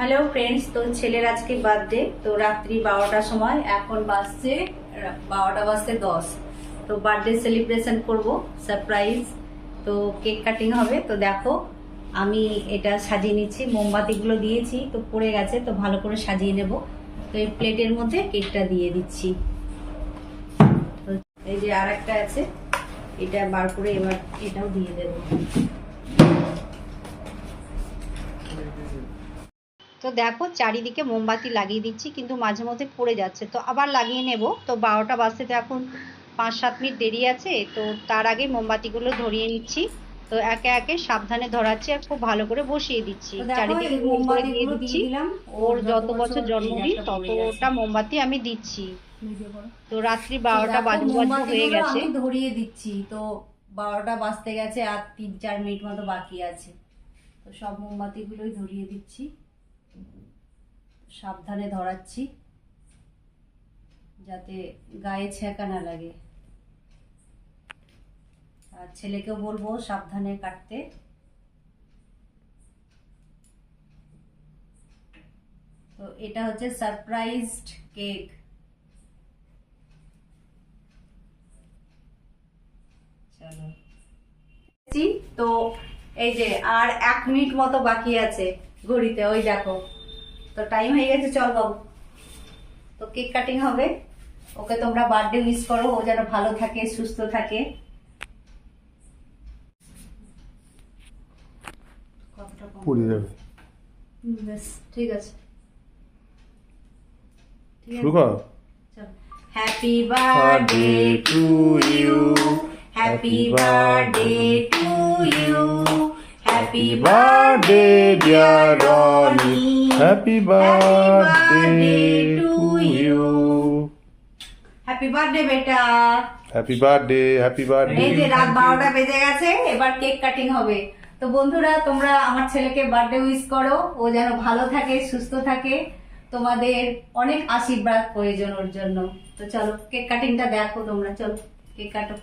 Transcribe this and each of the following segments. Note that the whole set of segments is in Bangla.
হ্যালো ফ্রেন্ডস, তো ছেলের আজকে বার্থডে, তো রাত্রি বারোটার সময়, এখন বাজছে বারোটা বাজতে দশ। তো বার্থডে সেলিব্রেশন করব, সারপ্রাইজ। তো কেক কাটিং হবে, তো দেখো, আমি এটা সাজিয়ে নিচ্ছি, মোমবাতিগুলো দিয়েছি, তো পড়ে গেছে, তো ভালো করে সাজিয়ে নেব। তো এই প্লেটের মধ্যে কেকটা দিয়ে দিচ্ছি। তো এই যে আর একটা আছে, এটা বার করে এবার এটাও দিয়ে দেবো। তো দেখো চারিদিকে মোমবাতি লাগিয়ে দিচ্ছি কিন্তু মাঝে মধ্যে পড়ে যাচ্ছে। তো আবার লাগিয়ে নেব। তো বারোটা বাজতে তো এখন পাঁচ সাত মিনিট দেরি আছে তো তার আগে মোমবাতিগুলো ধরিয়ে নিচ্ছি। তো একে একে সাবধানে ধরাচ্ছি আর খুব ভালো করে বসিয়ে দিচ্ছি। চারিদিকে গোল করে দিয়ে দিচ্ছি। ওর যত বছর জন্মদিন ততটা মোমবাতি আমি দিচ্ছি। তো রাত্রি বারোটা বাজু বাজু হয়ে গেছে। ধরিয়ে দিচ্ছি। তো বারোটা বাজতে গেছে আর তিন চার মিনিট মতো বাকি আছে। তো সব মোমবাতিগুলোই ধরিয়ে দিচ্ছি। সাবধানে ধরাচ্ছি, যাতে গায়ে ছেঁকা না লাগে। আর ছেলেকেও বলব সাবধানে কাটতে। তো এটা হচ্ছে সারপ্রাইজড কেক চলো। তো এই যে আর এক মিনিট মতো বাকি আছে ঘড়িতে, ওই দেখো। তো টাইম হয়ে গেছে চল বাবু। তো কেক কাটিং হবে। ওকে তোমরা বার্থডে উইশ করো ও যেন ভালো থাকে সুস্থ থাকে। কতটা কম? পড়ে যাবে বেশ ঠিক আছে। শুরু কর। Happy birthday to you happy birthday to you happy birthday dear Rony happy birthday to you happy birthday বেটা। হ্যাপি বার্থডে হ্যাপি বার্থডে এই যে রাত বারোটা বেজে গেছে এবার কেক কাটিং হবে। তো বন্ধুরা তোমরা আমার ছেলেকে বার্থডে উইশ করো। ও যেন ভালো থাকে সুস্থ থাকে। তোমাদের অনেক আশীর্বাদ প্রয়োজন ওর জন্য। তো চলো কেক কাটিংটা দেখো তোমরা। চলো কেক কাটো।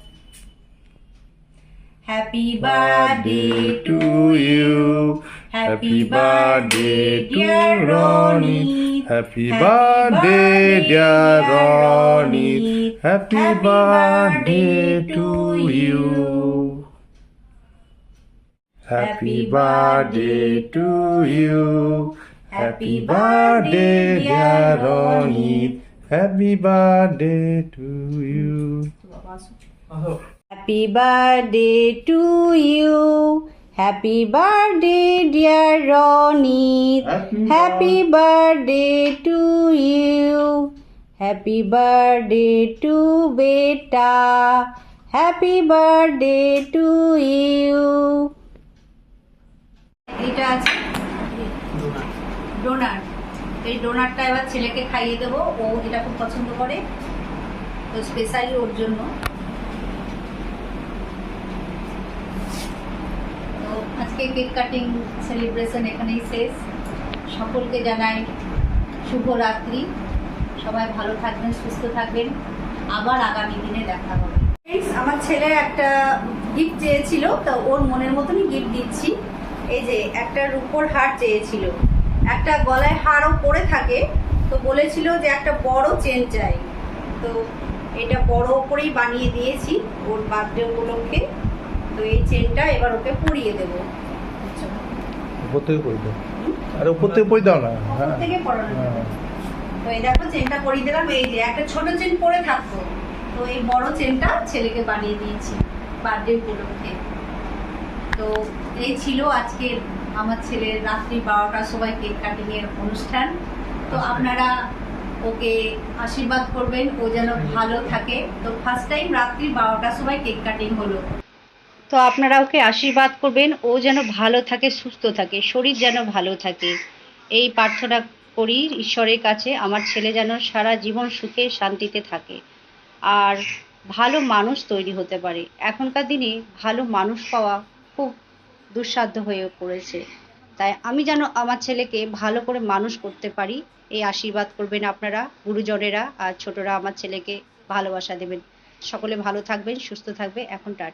Happy birthday to you. Happy birthday, dear Ronnie. Happy birthday, dear Ronnie. Happy birthday to you. Happy birthday to you. Happy birthday, dear Ronnie. Happy birthday to you. Masuk. Happy birthday to you happy birthday dear Ronit happy birthday to you happy birthday to বেটা হ্যাপি বার্থডে টু ইউ এটা আছে? ডোনার এই ডোনারটা এবার ছেলেকে খাইয়ে দেবো। ও এটা খুব পছন্দ করে। তো স্পেশালি ওর জন্য তো আজকে কেক কাটিং সেলিব্রেশন এখানেই শেষ। সকলকে জানাই শুভ রাত্রি সবাই ভালো থাকবেন, সুস্থ থাকবেন। আবার আগামী দিনে দেখা হবে। আমার ছেলে একটা গিফট চেয়েছিল, তো ওর মনের মতনই গিফট দিচ্ছি। এই যে, একটা রূপোর হার চেয়েছিল। একটা গলায় হারও পরে থাকে, তো বলেছিল যে একটা বড় চেন চাই। তো এটা বড় করেই বানিয়ে দিয়েছি, ওর বার্থডে উপলক্ষে। তো এই চেনটা এবার ওকে পরিয়ে দেবো। উপর থেকে দাও। আরে উপর থেকে দাও না। হ্যাঁ। থেকে পরানো হ্যাঁ। তো এই দেখো চেনটা পরিয়ে দিলাম। এই যে একটা ছোট চেন পরে থাকতো তো এই বড় চেনটা ছেলেকে বানিয়ে দিয়েছি বার্থডে উপলক্ষে। তো এই ছিল আজকে আমার ছেলের রাত্রি বারোটার সময় কেক কাটিং এর অনুষ্ঠান। তো আপনারা ওকে আশীর্বাদ করবেন ও যেন ভালো থাকে। তো ফার্স্ট টাইম রাত্রি বারোটার সময় কেক কাটিং হলো। তো আপনারা ওকে আশীর্বাদ করবেন, ও যেন ভালো থাকে, সুস্থ থাকে, শরীর যেন ভালো থাকে। এই প্রার্থনা করি ঈশ্বরের কাছে, আমার ছেলে যেন সারা জীবন সুখে, শান্তিতে থাকে। আর ভালো মানুষ তৈরি হতে পারে। এখনকার দিনে ভালো মানুষ পাওয়া খুব দুঃসাধ্য হয়ে পড়েছে। তাই আমি যেন আমার ছেলেকে ভালো করে মানুষ করতে পারি, এই আশীর্বাদ করবেন আপনারা, গুরুজনেরা আর ছোটরা আমার ছেলেকে ভালোবাসা দেবেন। সকলে ভালো থাকবেন, সুস্থ থাকবে। এখন টাটা।